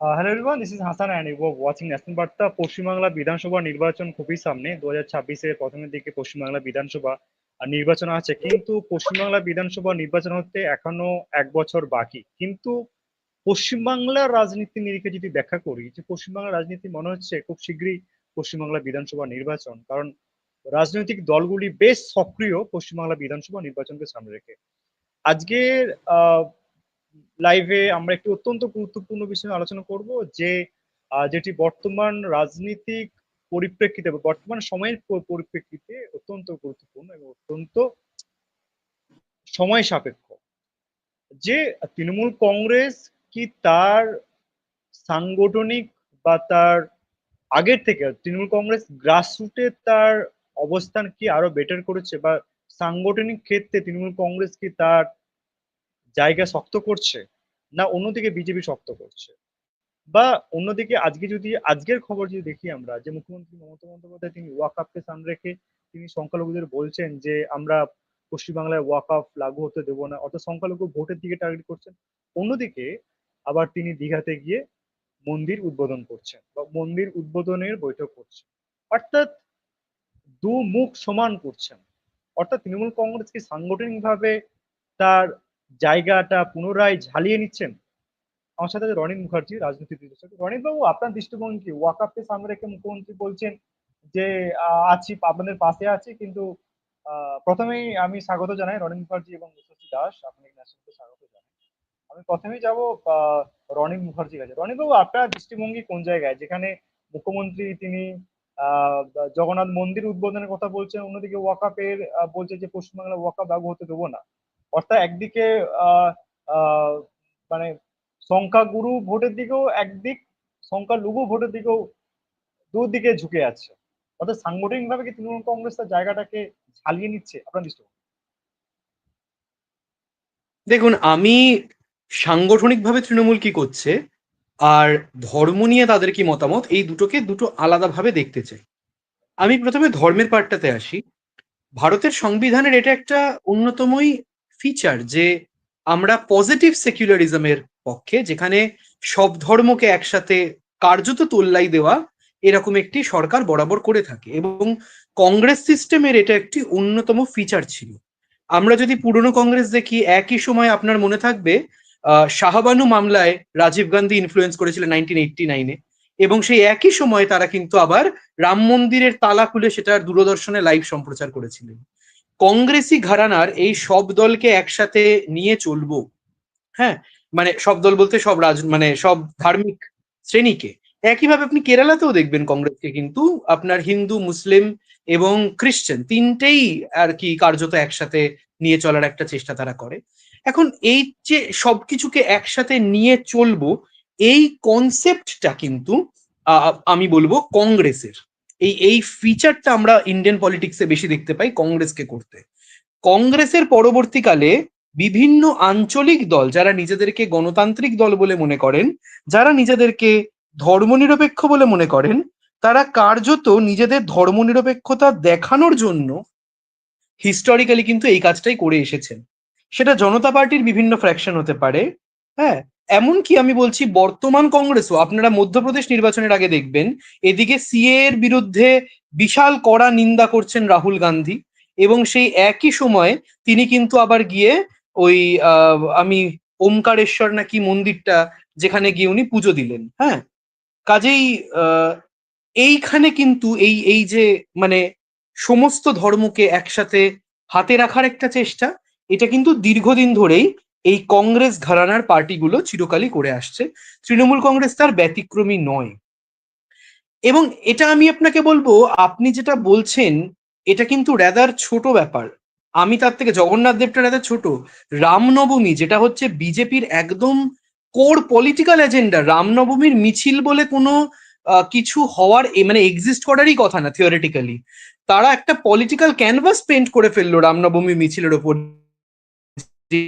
Hello everyone this is Hasan and you watching national Barta Paschimbangla বিধানসভা নির্বাচন খুবই সামনে দু হাজার ছাব্বিশের প্রথমের দিকে পশ্চিমবাংলা বিধানসভা নির্বাচন আছে। কিন্তু পশ্চিমবাংলা বিধানসভা নির্বাচন হতে এখনও এক বছর বাকি। কিন্তু পশ্চিমবাংলার রাজনীতি নিরিখে যদি ব্যাখ্যা করি, যে পশ্চিমবাংলার রাজনীতি মনে হচ্ছে খুব শীঘ্রই পশ্চিমবাংলা বিধানসভা নির্বাচন, কারণ রাজনৈতিক দলগুলি বেশ সক্রিয় পশ্চিমবাংলা বিধানসভা নির্বাচনকে সামনে রেখে। আজকের লাইভে আমরা একটি অত্যন্ত গুরুত্বপূর্ণ বিষয় আলোচনা করব, যে যেটি বর্তমান রাজনীতিক পরিপ্রেক্ষিতে বর্তমান সময়ের পরিপ্রেক্ষিতে অত্যন্ত গুরুত্বপূর্ণ এবং অত্যন্ত সময় সাপেক্ষ। যে, তৃণমূল কংগ্রেস কি তার সাংগঠনিক বা তার আগের থেকে তৃণমূল কংগ্রেস গ্রাসরুটে তার অবস্থান কি আরও বেটার করেছে বা সাংগঠনিক ক্ষেত্রে তৃণমূল কংগ্রেস কি তার জায়গা শক্ত করছে না অন্যদিকে বিজেপি শক্ত করছে? বা অন্যদিকে আজকে যদি, আজকের খবর যদি দেখি আমরা, যে মুখ্যমন্ত্রী মমতা বন্দ্যোপাধ্যায় তিনি ওয়াকআপকে সামনে রেখে তিনি সংখ্যালঘুদের বলছেন যে আমরা পশ্চিমবাংলায় ওয়াকআপ লাগু হতে দেবো না, অর্থাৎ সংখ্যালঘু ভোটের দিকে টার্গেট করছেন, অন্যদিকে আবার তিনি দীঘাতে গিয়ে মন্দির উদ্বোধন করছেন বা মন্দির উদ্বোধনের বৈঠক করছেন। অর্থাৎ দু মুখ সমান করছেন। অর্থাৎ তৃণমূল কংগ্রেস কি সাংগঠনিকভাবে তার জায়গাটা পুনরায় ঝালিয়ে নিচ্ছেন। আমার সাথে রনিত মুখার্জি রাজনীতি বিশ্লেষক রনিত বাবু আপনার দৃষ্টিভঙ্গি কি? সামনে রেখে মুখ্যমন্ত্রী বলছেন যে আছি আপনাদের পাশে আছি। কিন্তু প্রথমেই আমি স্বাগত জানাই রনিত মুখার্জি এবং যশস্বী দাস। আপনাকে ন্যাশনালকে স্বাগত জানাই। আমি প্রথমেই যাব রনিত মুখার্জির কাছে। রনিত বাবু আপনার দৃষ্টিভঙ্গি কোন জায়গায়? যেখানে মুখ্যমন্ত্রী তিনি জগন্নাথ মন্দির উদ্বোধনের কথা বলছেন অন্যদিকে ওয়াকআপের আহ, বলছে যে পশ্চিমবাংলা ওয়াকআপ ব্যবহার হতে দেবো না। অর্থাৎ একদিকে মানে সংখ্যাগুরু ভোটের দিকেও একদিক, সংখ্যালঘু ভোটের দিকেও দুদিকে ঝুঁকে আছে। অর্থাৎ সাংগঠনিক ভাবে কি তৃণমূল কংগ্রেস তার জায়গাটাকে ঝালিয়ে নিচ্ছে? আপনার দৃষ্টিভঙ্গি দেখুন, আমি সাংগঠনিকভাবে তৃণমূল কি করছে আর ধর্ম নিয়ে তাদের কি মতামত, এই দুটোকে দুটো আলাদাভাবে দেখতে চাই। আমি প্রথমে ধর্মের পার্টটাতে আসি। ভারতের সংবিধানের এটা একটা অন্যতমই ফিচার যে আমরা পজিটিভ সেকুলারিজমের পক্ষে, যেখানে সব ধর্মকে একসাথে কার্যত তোল্লাই দেওয়া এরকম একটি সরকার বরাবর করে থাকে এবং কংগ্রেস সিস্টেমের এটা একটি অন্যতম ফিচার ছিল। আমরা যদি পুরনো কংগ্রেস দেখি, একই সময় আপনার মনে থাকবে শাহবানু মামলায় রাজীব গান্ধী ইনফ্লুয়েন্স করেছিলেন নাইনটিন এইটটি নাইনে এবং সেই একই সময়ে তারা কিন্তু আবার রাম মন্দিরের তালা খুলে সেটার দূরদর্শনে লাইভ সম্প্রচার করেছিলেন। কংগ্রেসি ঘরানার এই সব দলকে একসাথে নিয়ে চলবো। হ্যাঁ মানে সব দল বলতে সব রাজ মানে সব ধার্মিক শ্রেণীকে। একইভাবে আপনি কেরালাতেও দেখবেন কংগ্রেসকে কিন্তু, আপনার হিন্দু, মুসলিম এবং খ্রিস্টান তিনটেই আর কি কার্যত একসাথে নিয়ে চলার একটা চেষ্টা তারা করে। এখন এই যে সবকিছুকে একসাথে নিয়ে চলবো, এই কনসেপ্টটা কিন্তু আমি বলব কংগ্রেসের। এই এই ফিচারটা আমরা ইন্ডিয়ান পলিটিক্সে বেশি দেখতে পাই কংগ্রেসকে করতে। কংগ্রেসের পরবর্তীকালে বিভিন্ন আঞ্চলিক দল যারা নিজেদেরকে গণতান্ত্রিক দল বলে মনে করেন, যারা নিজেদেরকে ধর্মনিরপেক্ষ বলে মনে করেন, তারা কার্যত নিজেদের ধর্মনিরপেক্ষতা দেখানোর জন্য হিস্টোরিক্যালি কিন্তু এই কাজটাই করে এসেছেন। সেটা জনতা পার্টির বিভিন্ন ফ্র্যাকশন হতে পারে হ্যাঁ? এমনকি আমি বলছি বর্তমান কংগ্রেসও, আপনারা মধ্যপ্রদেশ নির্বাচনের আগে দেখবেন, এদিকে সিএ এর বিরুদ্ধে বিশাল কড়া নিন্দা করছেন রাহুল গান্ধী এবং সেই একই সময়ে তিনি কিন্তু আবার গিয়ে ওই আমি ওমকারেশ্বর নাকি মন্দিরটা যেখানে গিয়ে উনি পুজো দিলেন হ্যাঁ? কাজেই এইখানে কিন্তু এই এই যে মানে সমস্ত ধর্মকে একসাথে হাতে রাখার একটা চেষ্টা, এটা কিন্তু দীর্ঘদিন ধরেই এই কংগ্রেস ঘরানার পার্টিগুলো চিরকালই করে আসছে। তৃণমূল কংগ্রেস তার ব্যতিক্রমী নয়। এবং এটা আমি আপনাকে বলব, আপনি যেটা বলছেন, এটা কিন্তু রেদার ছোট ব্যাপার। আমি তার থেকে জগন্নাথ দেবটা রেদার ছোট। রামনবমী, যেটা হচ্ছে বিজেপির একদম কোর পলিটিক্যাল এজেন্ডা রামনবমীর মিছিল বলে কোনো কিছু হওয়ার মানে এক্সিস্ট করারই কথা না থিওরিটিক্যালি তারা একটা পলিটিক্যাল ক্যানভাস পেন্ট করে ফেলল রামনবমী মিছিলের ওপর। যে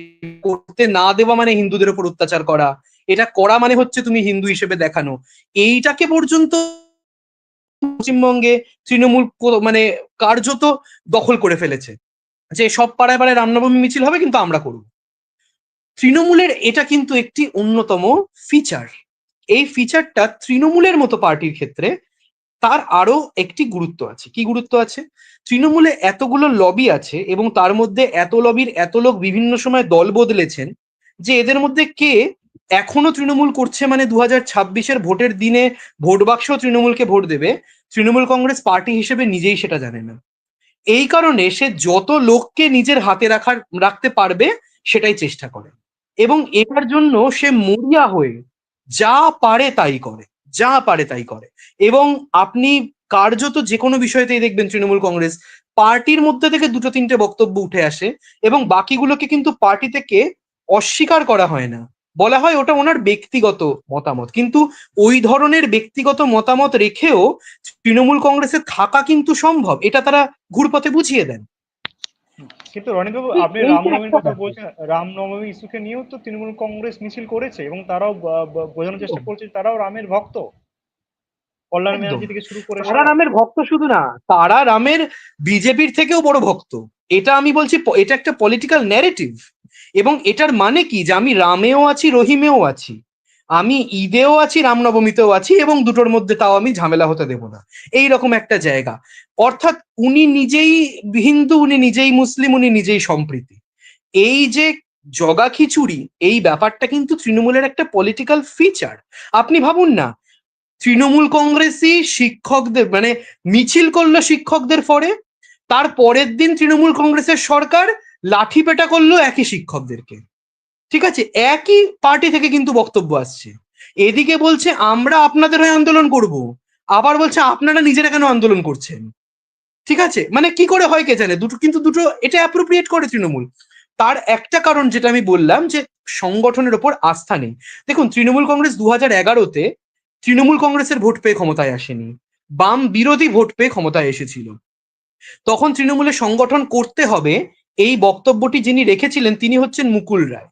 করতে না দেওয়া মানে হিন্দুদের উপর অত্যাচার করা। এটা করা মানে হচ্ছে তুমি হিন্দু হিসেবে দেখানো। এইটাকে পর্যন্ত পশ্চিমবঙ্গে তৃণমূল মানে কার্যত দখল করে ফেলেছে। যে সব পাড়ায় পাড়ায় রামনবমী মিছিল হবে কিন্তু আমরা করব। তৃণমূলের এটা কিন্তু একটি অন্যতম ফিচার এই ফিচারটা তৃণমূলের মতো পার্টির ক্ষেত্রে তার আরও একটি গুরুত্ব আছে। কি গুরুত্ব আছে? তৃণমূলে এতগুলো লবি আছে এবং তার মধ্যে এত লবির এত লোক বিভিন্ন সময় দল বদলেছেন যে এদের মধ্যে কে এখনও তৃণমূল করছে মানে দু হাজার ছাব্বিশের ভোটের দিনে ভোট বাক্স তৃণমূলকে ভোট দেবে, তৃণমূল কংগ্রেস পার্টি হিসেবে নিজেই সেটা জানে না। এই কারণে সে যত লোককে নিজের হাতে রাখার, রাখতে পারবে সেটাই চেষ্টা করে। এবং এটার জন্য সে মরিয়া হয়ে যা পারে তাই করে। যা পারে তাই করে। এবং আপনি কার্যত যে কোনো বিষয়তেই দেখবেন তৃণমূল কংগ্রেস, পার্টির মধ্যে থেকে দুটো তিনটে বক্তব্য উঠে আসে এবং বাকিগুলোকে কিন্তু পার্টি থেকে অস্বীকার করা হয় না। বলা হয় ওটা ওনার ব্যক্তিগত মতামত। কিন্তু ওই ধরনের ব্যক্তিগত মতামত রেখেও তৃণমূল কংগ্রেসে থাকা কিন্তু সম্ভব। এটা তারা ঘুরপথে বুঝিয়ে দেন। কিন্তু রনিতবাবু এই- আপনি রামনবমীর কথা। বলছেন রামনবমী ইস্যুকে নিয়েও তো তৃণমূল কংগ্রেস মিছিল করেছে এবং তারাও বোঝানোর চেষ্টা করছে তারাও রামের ভক্ত। কল্যাণ। ব্যানার্জি থেকে শুরু করে তারা রামের ভক্ত শুধু না তারা রামের বিজেপির থেকেও বড় ভক্ত। এটা আমি বলছি এটা একটা পলিটিক্যাল ন্যারেটিভ এবং এটার মানে কি? যে আমি রামেও আছি রহিমেও আছি। আমি ঈদেও আছি, রামনবমীতেও আছি এবং দুটোর মধ্যে তাও আমি ঝামেলা হতে দেব না। এই রকম একটা জায়গা। অর্থাৎ উনি নিজেই হিন্দু, উনি নিজেই মুসলিম, উনি নিজেই সম্প্রীতি। এই যে জগা খিচুড়ি, এই ব্যাপারটা কিন্তু তৃণমূলের একটা পলিটিক্যাল ফিচার আপনি ভাবুন না, তৃণমূল কংগ্রেসই শিক্ষকদের মানে মিছিল করল শিক্ষকদের ফরে তার পরের দিন তৃণমূল কংগ্রেসের সরকার লাঠি পেটা করল একই শিক্ষকদেরকে। ঠিক আছে? একই পার্টি থেকে কিন্তু বক্তব্য আসছে। এদিকে বলছে, আমরা আপনাদের হয়ে আন্দোলন করব। আবার বলছে, আপনারা নিজেরা কেন আন্দোলন করছেন? ঠিক আছে? মানে কি করে হয় কে জানে? দুটো, কিন্তু দুটো এটা অ্যাপ্রোপ্রিয়েট করে তৃণমূল। তার একটা কারণ যেটা আমি বললাম যে, সংগঠনের ওপর আস্থা নেই। দেখুন, তৃণমূল কংগ্রেস দু হাজার এগারোতে তৃণমূল কংগ্রেসের ভোট পেয়ে ক্ষমতায় আসেনি। বাম বিরোধী ভোট পেয়ে ক্ষমতায় এসেছিল। তখন তৃণমূলের সংগঠন করতে হবে, এই বক্তব্যটি যিনি রেখেছিলেন, তিনি হচ্ছেন মুকুল রায়।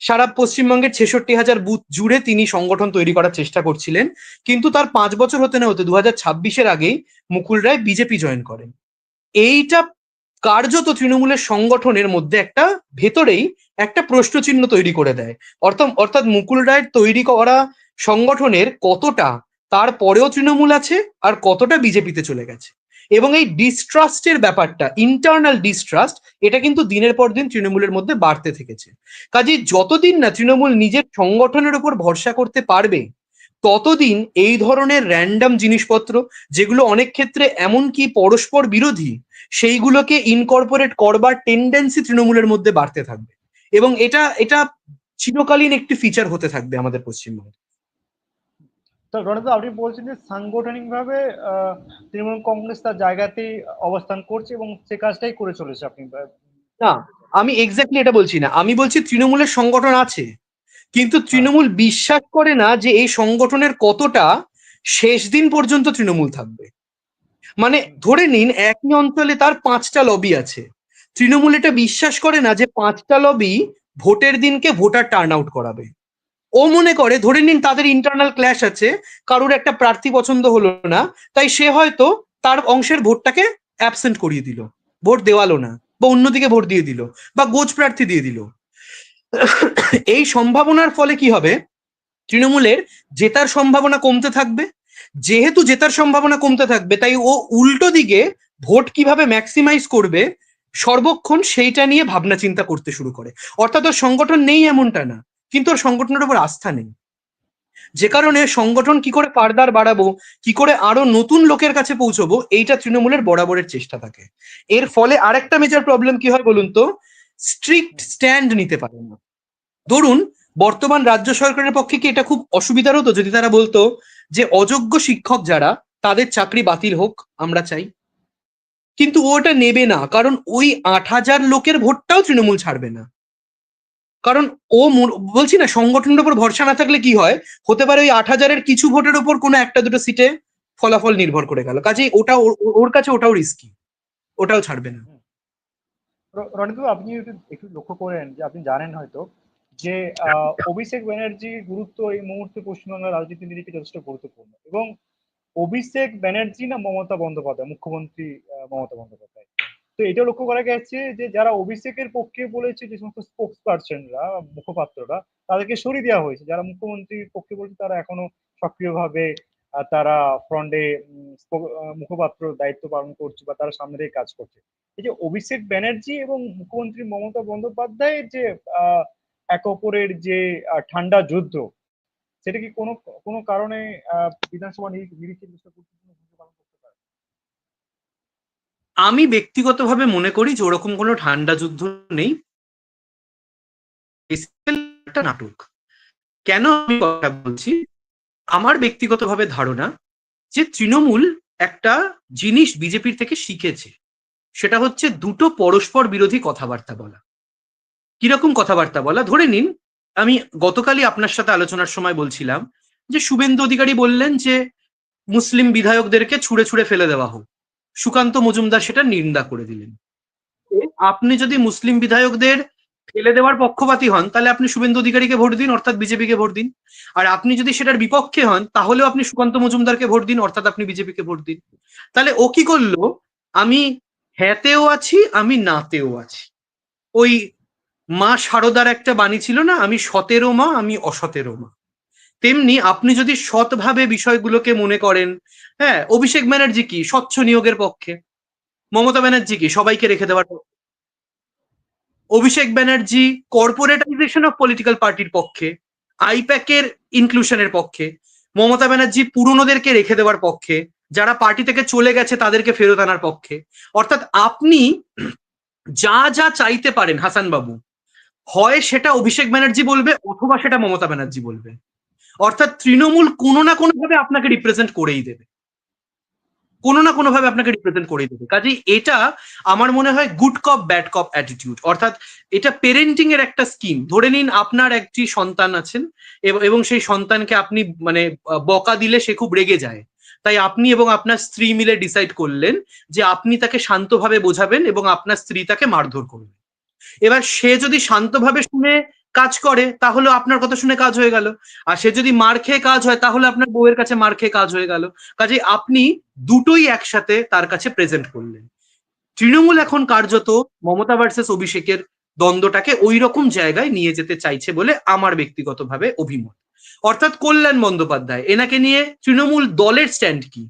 সারা পশ্চিমবঙ্গের ছেষট্টি হাজার বুথ জুড়ে তিনি সংগঠন তৈরি করার চেষ্টা করছিলেন, কিন্তু তার পাঁচ বছর হতে না হতে দু হাজার ছাব্বিশের আগেই মুকুল রায় বিজেপি জয়েন করেন। এইটা কার্যত তৃণমূলের সংগঠনের মধ্যে একটা, ভেতরেই একটা প্রশ্নচিহ্ন তৈরি করে দেয়। অর্থাৎ অর্থাৎ মুকুল রায়ের তৈরি করা সংগঠনের কতটা, তারপরেও তৃণমূল আছে আর কতটা বিজেপিতে চলে গেছে। এবং এই ডিস্ট্রাস্টের ব্যাপারটা ইন্টারনাল ডিস্ট্রাস্ট এটা কিন্তু দিনের পর দিন তৃণমূলের মধ্যে বাড়তে থেকেছে। কাজেই যতদিন না তৃণমূল নিজের সংগঠনের উপর ভরসা করতে পারবে, ততদিন এই ধরনের র্যান্ডম জিনিসপত্র, যেগুলো অনেক ক্ষেত্রে এমনকি পরস্পর বিরোধী, সেইগুলোকে ইনকর্পোরেট করবার টেন্ডেন্সি তৃণমূলের মধ্যে বাড়তে থাকবে। এবং এটা এটা চিরকালীন একটি ফিচার হতে থাকবে আমাদের পশ্চিমবঙ্গে। আপনি বলছেন যে সাংগঠনিকভাবে তৃণমূল কংগ্রেস তার জায়গাতেই অবস্থান করছে এবং সে কাজটাই করে চলেছে আপনি না আমি এক্স্যাক্টলি এটা বলছি না। আমি বলছি তৃণমূলের সংগঠন আছে কিন্তু তৃণমূল বিশ্বাস করে না যে এই সংগঠনের কতটা শেষ দিন পর্যন্ত তৃণমূল থাকবে। মানে ধরে নিন একই অঞ্চলে তার পাঁচটা লবি আছে। তৃণমূল এটা বিশ্বাস করে না যে পাঁচটা লবি ভোটের দিনকে ভোটার টার্ন আউট করাবে। ও মনে করে, ধরে নিন তাদের ইন্টারনাল ক্ল্যাশ আছে, কারোর একটা প্রার্থী পছন্দ হলো না, তাই সে হয়তো তার অংশের ভোটটাকে অ্যাবসেন্ট করিয়ে দিল, ভোট দেওয়ালো না, বা অন্যদিকে ভোট দিয়ে দিল, বা গোজ প্রার্থী দিয়ে দিল। এই সম্ভাবনার ফলে কি হবে? তৃণমূলের জেতার সম্ভাবনা কমতে থাকবে, যেহেতু জেতার সম্ভাবনা কমতে থাকবে, তাই ও উল্টো দিকে ভোট কীভাবে ম্যাক্সিমাইজ করবে, সর্বক্ষণ সেইটা নিয়ে ভাবনা চিন্তা করতে শুরু করে। অর্থাৎ ওর সংগঠন নেই এমনটা না। কিন্তু ওর সংগঠনের উপর আস্থা নেই। যে কারণে সংগঠন কি করে পারদার বাড়াবো, কি করে আরও নতুন লোকের কাছে পৌঁছবো, এইটা তৃণমূলের বরাবরের চেষ্টা থাকে। এর ফলে আরেকটা মেজর প্রবলেম কি হয় বলুন তো? স্ট্রিক্ট স্ট্যান্ড নিতে পারে না। ধরুন, বর্তমান রাজ্য সরকারের পক্ষে কি এটা খুব অসুবিধার হতো যদি তারা বলতো যে অযোগ্য শিক্ষক যারা, তাদের চাকরি বাতিল হোক, আমরা চাই। কিন্তু ওটা নেবে না, কারণ ওই আট হাজার লোকের ভোটটাও তৃণমূল ছাড়বে না। কারণ ও বলছি না, সংগঠনের উপর ভরসা না থাকলে কি হয়? হতে পারে ওই আট হাজারের কিছু ভোটের উপর কোনো একটা দুটো সিটে ফলাফল নির্ভর করে গেল। কাজেই ওটা ওর- কাছে ওটাও রিস্কি ওটাও ছাড়বে না। র- আপনি একটু লক্ষ্য করেন যে আপনি জানেন হয়তো যে অভিষেক ব্যানার্জির গুরুত্ব এই মুহূর্তে পশ্চিমবাংলার রাজনীতি নিরিখে যথেষ্ট গুরুত্বপূর্ণ এবং অভিষেক ব্যানার্জি না মমতা বন্দ্যোপাধ্যায়, মুখ্যমন্ত্রী মমতা বন্দ্যোপাধ্যায়। তো এটা লক্ষ্য করা গেছে যে যারা অভিষেকের পক্ষে বলেছে যে সমস্ত স্পোক্স পার্সনরা মুখপাত্ররা, তাদেরকে সরিয়ে দেওয়া হয়েছে। যারা মুখ্যমন্ত্রীর পক্ষে বলছে তারা এখনও সক্রিয়ভাবে তারা ফ্রন্টে মুখপাত্র দায়িত্ব পালন করছে বা তারা সামনে দিয়ে কাজ করছে। এই যে অভিষেক ব্যানার্জি এবং মুখ্যমন্ত্রী মমতা বন্দ্যোপাধ্যায়ের যে এক অপরের যে ঠান্ডা যুদ্ধ, সেটা কি কোনো কোনো কারণে বিধানসভা নিরি- নিরীক্ষের বিষয়ে গুরুত্বপূর্ণ ভূমিকা পালন করতে পারে আমি ব্যক্তিগতভাবে মনে করি যে ওরকম কোনো ঠান্ডা যুদ্ধ নেই। একটা নাটক। কেন আমি কথা বলছি? আমার ব্যক্তিগতভাবে ধারণা যে তৃণমূল একটা জিনিস বিজেপির থেকে শিখেছে, সেটা হচ্ছে দুটো পরস্পর বিরোধী কথাবার্তা বলা। কীরকম কথাবার্তা বলা? ধরে নিন, আমি গতকালই আপনার সাথে আলোচনার সময় বলছিলাম যে শুভেন্দু অধিকারী বললেন যে, মুসলিম বিধায়কদেরকে ছুঁড়ে ছুঁড়ে ফেলে দেওয়া হোক। সুকান্ত মজুমদার সেটা নিন্দা করে দিলেন। আপনি যদি মুসলিম বিধায়কদের ফেলে দেওয়ার পক্ষপাতী হন, তাহলে আপনি শুভেন্দু অধিকারীকে ভোট দিন, অর্থাৎ বিজেপিকে ভোট দিন। আর আপনি যদি সেটার বিপক্ষে হন, তাহলেও আপনি সুকান্ত মজুমদারকে ভোট দিন, অর্থাৎ আপনি বিজেপিকে ভোট দিন। তাহলে ও কি করল? আমি হ্যাঁতেও আছি, আমি নাতেও আছি। ওই মা শারদার একটা বাণী ছিল না, আমি সতেরো মা, আমি অসতেরো মা। তেমনি আপনি যদি সৎভাবে বিষয়গুলোকে মনে করেন হ্যাঁ অভিষেক ব্যানার্জি কি? স্বচ্ছ নিয়োগের পক্ষে। মমতা ব্যানার্জি কি? সবাইকে রেখে দেওয়ার পক্ষে। Abhishek Banerjee corporatization of political পার্টির পক্ষে, আইপ্যাকের ইনক্লুশনের পক্ষে, মমতা ব্যানার্জি পুরনোদেরকে রেখে দেওয়ার পক্ষে, যারা পার্টি থেকে চলে গেছে তাদেরকে ফেরত আনার পক্ষে। অর্থাৎ আপনি যা যা চাইতে পারেন হাসান বাবু হয় সেটা অভিষেক ব্যানার্জি বলবে অথবা সেটা মমতা ব্যানার্জি বলবে। অর্থাৎ তৃণমূল কোনো না কোনো ভাবে আপনাকে রিপ্রেজেন্ট করেই দেবে। কোনো না কোনো ভাবে আপনাকে রিপ্রেজেন্ট করেই দেবে। কাজেই এটা আমার মনে হয় good cop bad cop attitude অর্থাৎ এটা পেরেন্টিং এর একটা স্কিম ধরে নিন আপনার একটি সন্তান আছেন এবং সেই সন্তানকে আপনি মানে বকা দিলে সে খুব রেগে যায়। তাই আপনি এবং আপনার স্ত্রী মিলে ডিসাইড করলেন যে আপনি তাকে শান্তভাবে বোঝাবেন এবং আপনার স্ত্রী তাকে মারধর করবেন। এবার সে যদি শান্তভাবে শুনে কাজ করে তাহলে আপনার কথা শুনে কাজ হয়ে গেল। আর সে যদি মার খেয়ে কাজ হয়, তাহলে আপনার বউয়ের কাছে মার খেয়ে কাজ হয়ে গেল। কাজে আপনি দুটোই একসাথে তার কাছে প্রেজেন্ট করলেন। তৃণমূল এখন কার্যত মমতা ভার্সেস অভিষেকের দ্বন্দ্বটাকে ওই রকম জায়গায় নিয়ে যেতে চাইছে বলে আমার ব্যক্তিগতভাবে অভিমত। অর্থাৎ কল্যাণ বন্দ্যোপাধ্যায়, এনাকে নিয়ে তৃণমূল দলের স্ট্যান্ড কি?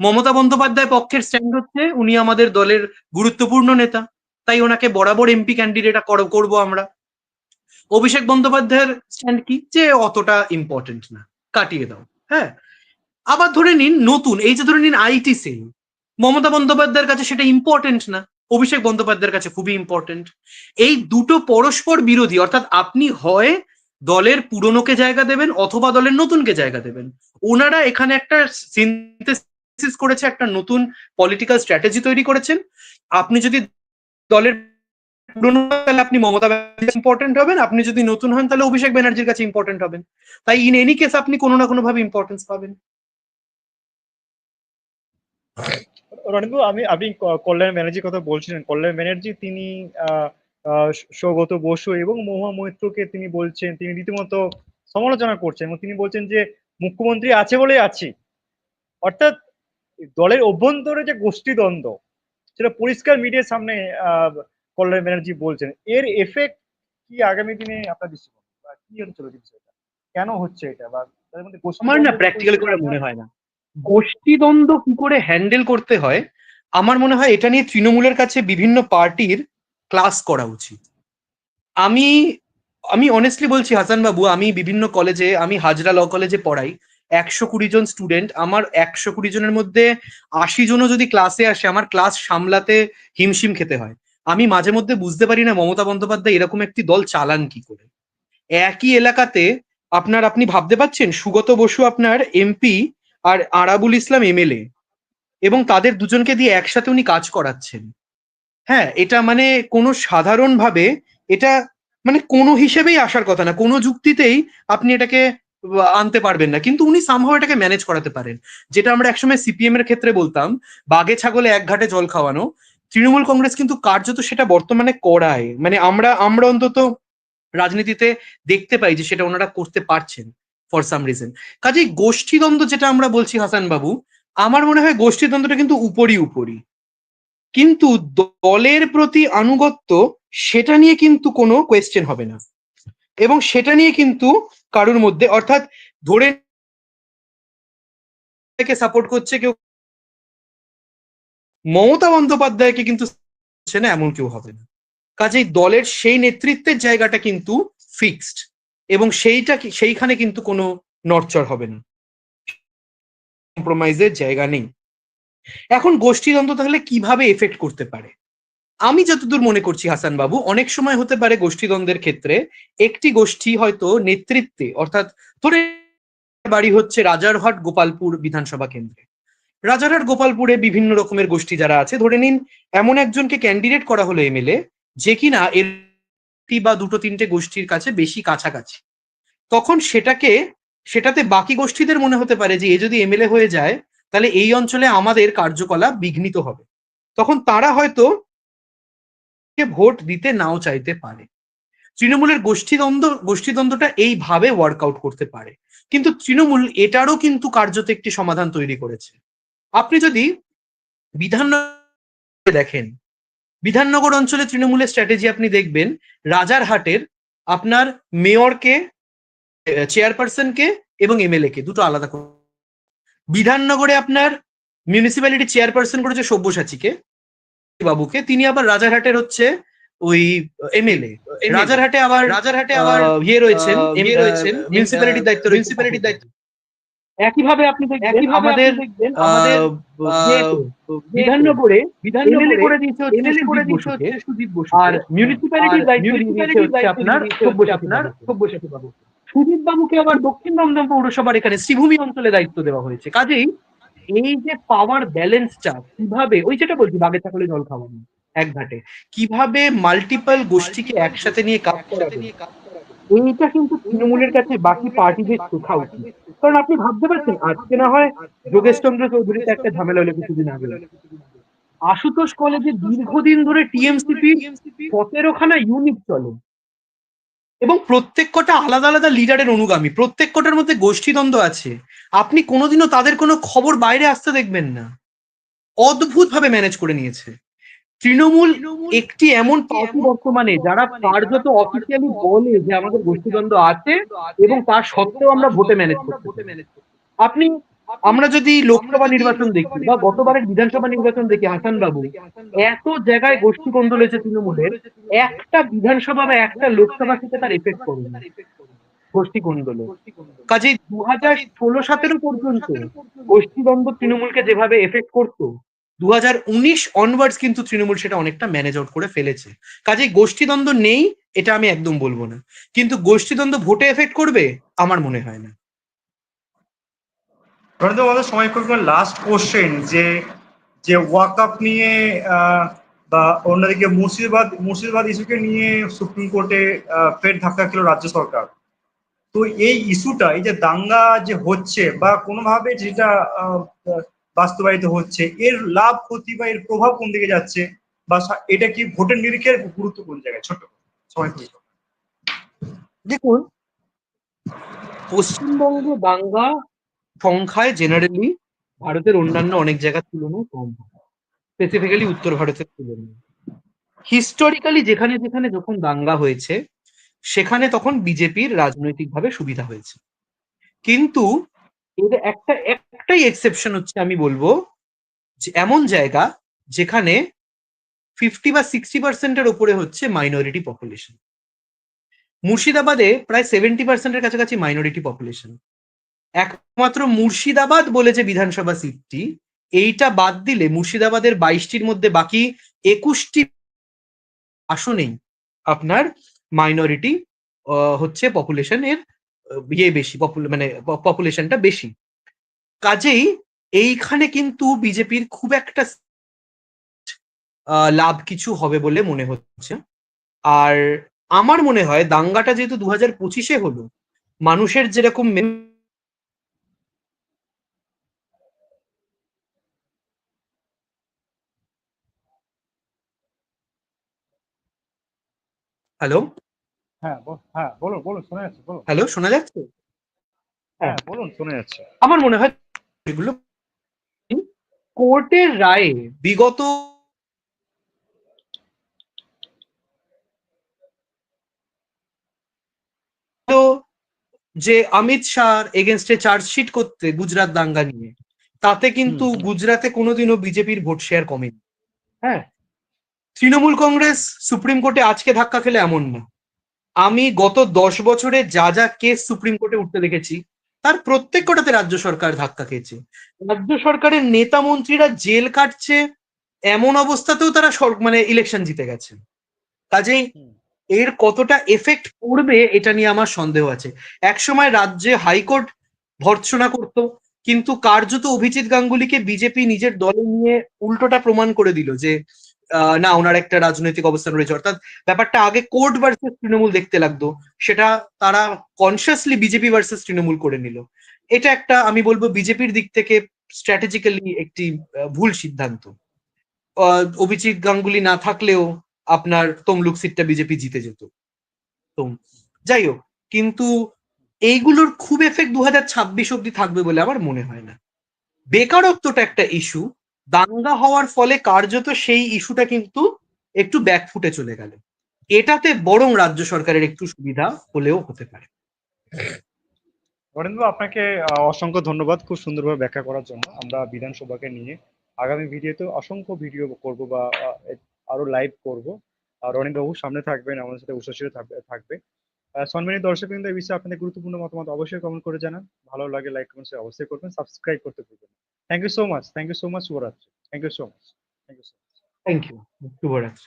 মমতা বন্দ্যোপাধ্যায় পক্ষের স্ট্যান্ড হচ্ছে, উনি আমাদের দলের গুরুত্বপূর্ণ নেতা। তাই ওনাকে বরাবর এমপি ক্যান্ডিডেট করব আমরা। অভিষেক বন্দ্যোপাধ্যায়ের স্ট্যান্ড কি? যে অতটা ইম্পর্টেন্ট না। কাটিয়ে দাও। হ্যাঁ? আবার ধরে নিন নতুন, এই যে ধরে নিন আইটি সেল মমতা বন্দ্যোপাধ্যায়ের কাছে সেটা ইম্পর্টেন্ট না। অভিষেক বন্দ্যোপাধ্যায়ের কাছে খুবই ইম্পর্টেন্ট এই দুটো পরস্পর বিরোধী, অর্থাৎ আপনি হয় দলের পুরনোকে জায়গা দেবেন অথবা দলের নতুনকে জায়গা দেবেন। ওনারা এখানে একটা করেছে, একটা নতুন পলিটিক্যাল স্ট্র্যাটেজি তৈরি করেছেন। আপনি যদি দলের পুরনো তাহলে আপনি মমতা ব্যানার্জি ইম্পর্টেন্ট হবেন আপনি যদি নতুন হন তাহলে অভিষেক ব্যানার্জির কাছে ইম্পর্টেন্ট হবেন। তাই ইন এনি কেস আপনি কোনো না কোনো ভাবে ইম্পর্টেন্স পাবেন। রণিন্দু আমি আপনি কল্যাণ ব্যানার্জির কথা বলছিলেন। কল্যাণ ব্যানার্জি তিনি সৌগত বসু এবং মহুয়া মৈত্রকে তিনি বলছেন তিনি রীতিমতো সমালোচনা করছেন এবং তিনি বলছেন যে মুখ্যমন্ত্রী আছে বলে আছি। অর্থাৎ দলের অভ্যন্তরে যে গোষ্ঠীদ্বন্দ্ব সেটা পরিষ্কার মিডিয়ার সামনে আহ, কল্যাণ ব্যানার্জি বলছেন এর এফেক্ট কি আগামী দিনে আপনার দৃষ্টিকোণ? বা কি হতে চলেছে বিষয়টা? কেন হচ্ছে এটা? বা তাদের মধ্যে আমার না প্র্যাকটিক্যাল করে মনে হয় না। গোষ্ঠীদ্বন্দ্ব কি করে হ্যান্ডেল করতে হয়? আমার মনে হয় এটা নিয়ে তৃণমূলের কাছে বিভিন্ন পার্টির ক্লাস করা উচিত। আমি আমি অনেস্টলি বলছি হাসান বাবু আমি বিভিন্ন কলেজে আমি হাজরা ল কলেজে পড়াই। একশো কুড়ি জন স্টুডেন্ট আমার একশো কুড়ি জনের মধ্যে আশি জনও যদি ক্লাসে আসে আমার ক্লাস সামলাতে হিমশিম খেতে হয়। আমি মাঝে মধ্যে বুঝতে পারি না মমতা বন্দ্যোপাধ্যায় এরকম একটি দল চালান কি করে। একই এলাকাতে আপনার, আপনি ভাবতে পারছেন, সুগত বসু আপনার এমপি আর আরাবুল ইসলাম এমএলএ এবং তাদের দুজনকে দিয়ে একসাথে উনি কাজ করাচ্ছেন। হ্যাঁ এটা মানে কোনো সাধারণভাবে এটা মানে কোনো হিসেবেই আসার কথা না। কোনো যুক্তিতেই আপনি এটাকে আনতে পারবেন না। কিন্তু উনি সামহাও এটাকে ম্যানেজ করাতে পারেন। যেটা আমরা একসময় সিপিএম এর ক্ষেত্রে বলতাম, বাঘে ছাগলে এক ঘাটে জল খাওয়ানো। তৃণমূল কংগ্রেস কিন্তু কার্যত সেটা বর্তমানে করায়। মানে আমরা আমরা অন্তত রাজনীতিতে দেখতে পাই যে সেটা ওনারা করতে পারছেন ফর সাম রিজন কাজেই গোষ্ঠীদ্বন্দ্ব যেটা আমরা বলছি হাসান বাবু আমার মনে হয় গোষ্ঠীদ্বন্দ্বটা কিন্তু উপরই উপরই। কিন্তু দলের প্রতি আনুগত্য সেটা নিয়ে কিন্তু কোনো কোয়েশ্চেন হবে না। এবং সেটা নিয়ে কিন্তু কারোর মধ্যে, অর্থাৎ ধরে সাপোর্ট করছে কেউ মমতা বন্দ্যোপাধ্যায়কে কিন্তু না এমন কেউ হবে না। কাজেই দলের সেই নেতৃত্বের জায়গাটা কিন্তু ফিক্সড এবং সেইটা সেইখানে কিন্তু কোনো নড়চড় হবে না। কম্প্রোমাইজের জায়গা নেই। এখন গোষ্ঠীদ্বন্দ্ব তাহলে কীভাবে এফেক্ট করতে পারে? আমি যতদূর মনে করছি হাসান বাবু, অনেক সময় হতে পারে গোষ্ঠীদ্বন্দ্বের ক্ষেত্রে একটি গোষ্ঠী হয়তো নেতৃত্বে, অর্থাৎ ধরে বাড়ি হচ্ছে রাজারহাট গোপালপুর বিধানসভা কেন্দ্রে। রাজারহাট গোপালপুরে বিভিন্ন রকমের গোষ্ঠী যারা আছে, ধরে নিন, এমন একজনকে ক্যান্ডিডেট করা হলো এমএলএ যে কিনা এর বা দুটো তিনটে গোষ্ঠীর কাছে বেশি কাছাকাছি। তখন সেটাকে, সেটাতে বাকি গোষ্ঠীদের মনে হতে পারে যে, এ যদি এমএলএ হয়ে যায়, তাহলে এই অঞ্চলে আমাদের কার্যকলাপ বিঘ্নিত হবে। তখন তারা হয়তো ভোট দিতে নাও চাইতে পারে। তৃণমূলের গোষ্ঠীদ্বন্দ্ব, গোষ্ঠীদ্বন্দ্বটা এইভাবে ওয়ার্কআউট করতে পারে। কিন্তু তৃণমূল এটারও কিন্তু কার্যত একটি সমাধান তৈরি করেছে। আপনি যদি বিধাননগর দেখেন বিধাননগর অঞ্চলে তৃণমূলের স্ট্র্যাটেজি আপনি দেখবেন রাজারহাটের আপনার মেয়রকে চেয়ারপারসনকে এবং এমএলএ কে দুটো আলাদা করে। বিধাননগরে আপনার মিউনিসিপ্যালিটি চেয়ারপারসন করেছে সব্যসাচীকে বাবুকে তিনি আবার রাজারহাটের হচ্ছে ওই এমএলএ রাজারহাটে আবার রাজারহাটে আবার ইয়ে রয়েছেন ইয়ে রয়েছেন মিউনিসিপ্যালিটির দায়িত্ব মিউনিসিপ্যালিটির দায়িত্ব। একইভাবে আপনি দেখবেন আমাদের বিধাননগরে বিধাননগরে করে দিয়েছে এমএলএ করে দিয়েছে সুদীপ বসু আর মিউনিসিপ্যালিটির দায়িত্ব দিয়েছে আপনার আপনার সব্যসাচী বাবু। সুদীপ বাবুকে আবার দক্ষিণ দমদম পৌরসভার এখানে শ্রীভূমি অঞ্চলে দায়িত্ব দেওয়া হয়েছে। কাজেই এই যে পাওয়ার ব্যালেন্সটা কীভাবে ওই যেটা বলছি বাগে থাকলে জল খাওয়ানো এক ঘাটে। কীভাবে মাল্টিপল গোষ্ঠীকে একসাথে নিয়ে কাজ করা এইটা কিন্তু তৃণমূলের কাছে বাকি পার্টিদের শেখা উচিত। কারণ আপনি ভাবতে পারছেন, আজকে না হয় যোগেশ চন্দ্র চৌধুরীতে একটা ঝামেলা হলো কিছুদিন আগে। আশুতোষ কলেজে দীর্ঘদিন ধরে টিএমসিপি সতেরোখানা ইউনিট চলে। এবং প্রত্যেক কটা আলাদা আলাদা লিডারের অনুগামী। প্রত্যেক কটার মধ্যে গোষ্ঠীদ্বন্দ্ব আছে। আপনি কোনোদিনও তাদের কোনো খবর বাইরে আসতে দেখবেন না। অদ্ভুত ভাবে ম্যানেজ করে নিয়েছে। তৃণমূল একটি এমন পার্টি বর্তমানে যারা কার্যত অফিসিয়ালি বলে যে আমাদের গোষ্ঠীদ্বন্দ্ব আছে এবং তার সত্ত্বেও আমরা ভোটে ম্যানেজ করতে। আপনি আমরা যদি লোকসভা নির্বাচন দেখি বা গতবারের বিধানসভা নির্বাচন দেখি হাসান বাবু এত জায়গায় গোষ্ঠী কোন্দল হয়েছে তৃণমূলের একটা বিধানসভা বা একটা লোকসভা থেকে তার এফেক্ট করবে না। গোষ্ঠী কোন্দলে। কাজেই দু হাজার ষোলো সতেরো পর্যন্ত গোষ্ঠীদ্বন্দ্ব তৃণমূলকে যেভাবে এফেক্ট করতো দু হাজার উনিশ অনওয়ার্ডস কিন্তু তৃণমূল সেটা অনেকটা ম্যানেজ আউট করে ফেলেছে। কাজেই গোষ্ঠীদ্বন্দ্ব নেই, এটা আমি একদম বলব না। কিন্তু গোষ্ঠীদ্বন্দ্ব ভোটে এফেক্ট করবে, আমার মনে হয় না। আমাদের সময় করব লাস্ট কোশ্চেন যে যে ওয়াকআপ নিয়ে বা অন্যদিকে মুর্শিদাবাদ মুর্শিদাবাদ ইস্যুকে নিয়ে সুপ্রিম কোর্টে ফের ধাক্কা খেলো রাজ্য সরকার। তো এই ইস্যুটা এই যে দাঙ্গা যে হচ্ছে, বা কোনোভাবে যেটা বাস্তবায়িত হচ্ছে, এর লাভ, ক্ষতি বা এর প্রভাব কোন দিকে যাচ্ছে বা এটা কি ভোটের নিরিখের গুরুত্ব কোন জায়গায়? ছোট সময় দেখুন, পশ্চিমবঙ্গে দাঙ্গা সংখ্যায় জেনারেলি ভারতের অন্যান্য অনেক জায়গার তুলনায় কম স্পেসিফিক্যালি উত্তর ভারতের তুলনায়। হিস্টোরিক্যালি যেখানে যেখানে যখন দাঙ্গা হয়েছে, সেখানে তখন বিজেপির রাজনৈতিকভাবে সুবিধা হয়েছে। কিন্তু এর একটা, একটাই এক্সেপশন হচ্ছে আমি বলব যে এমন জায়গা যেখানে ফিফটি বা সিক্সটি পার্সেন্টের ওপরে হচ্ছে মাইনরিটি পপুলেশন মুর্শিদাবাদে প্রায় সেভেন্টি পার্সেন্টের কাছাকাছি মাইনরিটি পপুলেশন একমাত্র মুর্শিদাবাদ বলে যে বিধানসভা সিটটি এইটা বাদ দিলে মুর্শিদাবাদের বাইশটির মধ্যে বাকি একুশটি আসনেই আপনার মাইনরিটি হচ্ছে পপুলেশনের ইয়ে বেশি মানে পপুলেশনটা বেশি। কাজেই এইখানে কিন্তু বিজেপির খুব একটা লাভ কিছু হবে বলে মনে হচ্ছে। আর আমার মনে হয় দাঙ্গাটা যেহেতু দু হাজার পঁচিশে হলো, মানুষের যেরকম হ্যালো? হ্যাঁ, হ্যাঁ শোনা যাচ্ছে হ্যালো হ্যাঁ, শোনা যাচ্ছে? আমার মনে হয় এগুলো কোর্টের রায়ে বিগত যে অমিত শাহর এগেনস্টে চার্জশিট করতে গুজরাট দাঙ্গা নিয়ে তাতে কিন্তু গুজরাটে কোনোদিনও বিজেপির ভোট শেয়ার কমেনি। হ্যাঁ। তৃণমূল কংগ্রেস সুপ্রিম কোর্টে আজকে ধাক্কা খেলে এমন না। আমি গত দশ বছরে যা যা কেস সুপ্রিম কোর্টে উঠতে দেখেছি তার প্রত্যেক কটাতে রাজ্য সরকার ধাক্কা খেয়েছে। রাজ্য সরকারের নেতা মন্ত্রীরা জেল কাটছে এমন অবস্থাতেও তারা মানে ইলেকশন জিতে গেছে। কাজেই এর কতটা এফেক্ট পড়বে এটা নিয়ে আমার সন্দেহ আছে। একসময় রাজ্যে হাইকোর্ট ভর্ৎসনা করত কিন্তু কার্যত অভিজিৎ গাঙ্গুলিকে বিজেপি নিজের দলে নিয়ে উল্টোটা প্রমাণ করে দিল যে না, ওনার একটা রাজনৈতিক অবস্থান রয়েছে। অর্থাৎ ব্যাপারটা আগে কোর্ট ভার্সেস তৃণমূল দেখতে লাগতো। সেটা তারা কনসিয়াসলি বিজেপি ভার্সেস তৃণমূল করে নিল। এটা একটা, আমি বলব বিজেপির দিক থেকে স্ট্র্যাটেজিক্যালি একটি ভুল সিদ্ধান্ত। অভিজিৎ গাঙ্গুলি না থাকলেও আপনার তমলুক সিটটা বিজেপি জিতে যেত। তো, যাই হোক, কিন্তু এইগুলোর খুব এফেক্ট দু হাজার ছাব্বিশ অব্দি থাকবে বলে আমার মনে হয় না। বেকারত্বটা একটা ইস্যু দাঙ্গা হওয়ার ফলে কার্যত সেই ইস্যুটা কিন্তু একটু ব্যাকফুটে চলে গেল। এটাতে বরং রাজ্য সরকারের একটু সুবিধা হলেও হতে পারে। বরেন্দ্র আপনাকে অসংখ্য ধন্যবাদ খুব সুন্দরভাবে ব্যাখ্যা করার জন্য। আমরা বিধানসভাকে নিয়ে আগামী ভিডিওতে অসংখ্য ভিডিও করব বা আরও লাইভ করব। রনিবাবু সামনে থাকবেন, আমাদের সাথে উচ্ছ্বসিত থাকবে। সম্মানিত দর্শক কিন্তু এই বিষয়ে আপনাদের গুরুত্বপূর্ণ মতামত অবশ্যই কমেন্ট করে জানান। ভালো লাগে লাইক কমেন্ট অবশ্যই করবেন। সাবস্ক্রাইব করতে ভুলবেন Thank you so much. Thank you so much, Yuvraj. Thank you so much. Thank you so much. Thank you, Yuvraj.